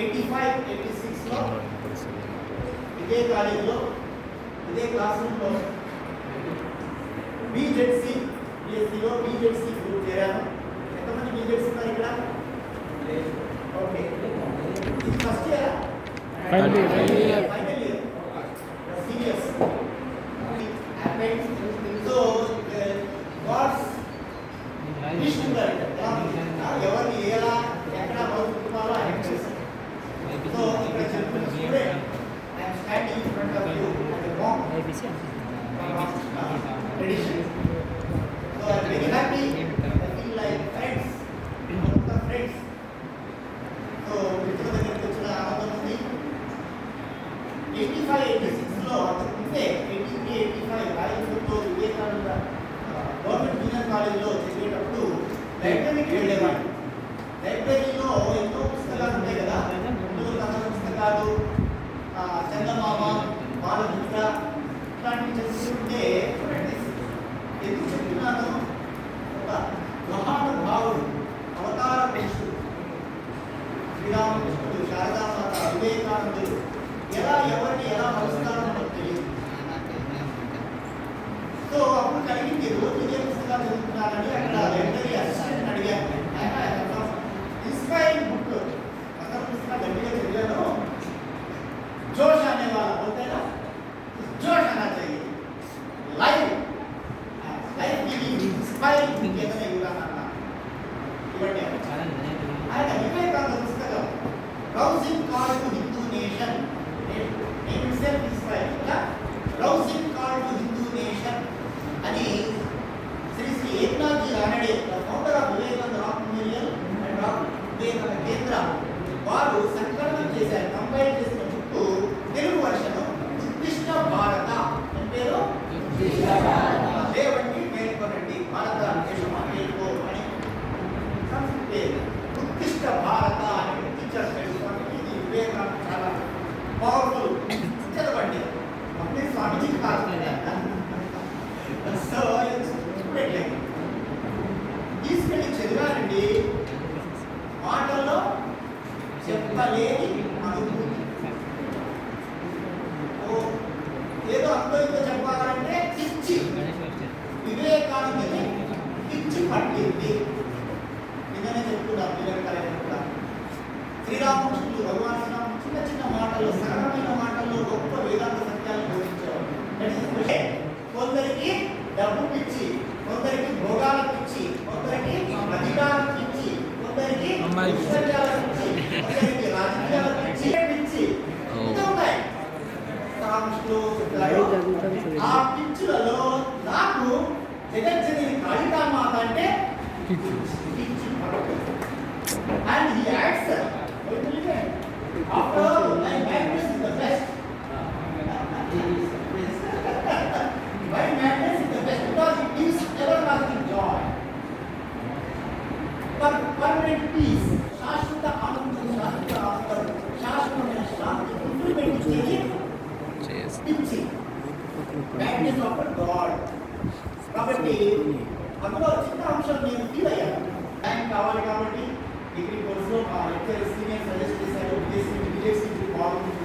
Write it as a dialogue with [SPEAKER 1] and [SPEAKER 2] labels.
[SPEAKER 1] Eighty five eighty సిక్స్లో ఇదే కాలేజీలో ఇదే క్లాస్ రూమ్లో బీజెడ్సీ బిఎస్సీలో బీజెడ్సీ గ్రూప్ చేరాను ఎంతమంది బీజెడ్సీ ఉన్నారు ఇక్కడ ఓకే ఇది first year
[SPEAKER 2] Final year.
[SPEAKER 1] Final year seniors so ఉంది ఎయిటీ ఫైవ్ ఎయిటీ సిక్స్లో అంతకుముందే ఎయిటీ త్రీ ఎయిటీ ఫైవ్ రాయచూరులో వివేకానంద గవర్నమెంట్ జూనియర్ కాలేజ్లో చదివేటప్పుడు లైబ్రరీకి వెళ్ళేవాడిని లైబ్రరీలో ఎన్నో పుస్తకాలు ఉంటాయి కదా ముందు పుస్తకాలు చందమామ ఎలా ఎవరికి ఎలా మలుస్తారో మనకు తెలియదు సో అప్పుడు కలిగింది రోజు ఇదే పుస్తకాలు చదువుతున్నారని అక్కడ లైబ్రరీ అసిస్టెంట్ అడిగాను ఇన్స్పైరింగ్ బుక్ అతను పుస్తకం గట్టిగా చదివాను జోష్ అనేవాళ్ళు పోతేనా జోష్ అన్నా చెయ్యి లైఫ్ లైఫ్ ఇది ఇన్స్పైరింగ్ బుక్ ఏదైనా ఇవ్వాలన్నా ఇవ్వండి ఆయన ఇవే కాదు పుస్తకం బ్రౌజింగ్ కార్డు అని Shri Shri Eknathji Ranade founder of Vivekananda rock memorial and rock Vivekananda Kendra. వారు సంకలనం చేశారు కంపైల్ చేసిన బుక్ తెలుగు వర్షన్ ఉత్కృష్ట భారత. అంటే పేరు? దేవండి మేల్కొనండి. భారతదేశం చెప్పలేని అనుభూతి ఏదో అంతో చెప్పాలంటే పిచ్చి వివేకానందని పిచ్చి పట్టింది నిజమే చెప్తున్నాం వివేకానంద కూడా శ్రీరామకృష్ణుడు భగవాన్ శ్రీరాముడు చిన్న చిన్న మాటల్లో సరళమైన మాటల్లో గొప్ప వేదాంత సత్యాన్ని బోధించేవాడు కొందరికి డబ్బు పిచ్చి కొందరికి భోగాలకు ఇచ్చి కొందరికి అధికారం ఇచ్చి కొందరికి
[SPEAKER 2] పిచ్చి
[SPEAKER 1] పడదు. And he adds, after all, my madness is the best. My madness is the best because it gives everlasting joy. Per permanent peace, శాశ్వత ఆనందం, శాశ్వత ఆనందం, శాశ్వతమైన శాంతి, fulfillment ఇచ్చేది పిచ్చి. Madness of God. కాబట్టి అందులో చిన్న అంశం నేను ఫీల్ అయ్యాను టైం కావాలి కాబట్టి డిగ్రీ కోర్సులో మా లెక్చర్ సీనియర్ సజెస్ట్ చేశారు విదేశీ విదేశీ బాగుంది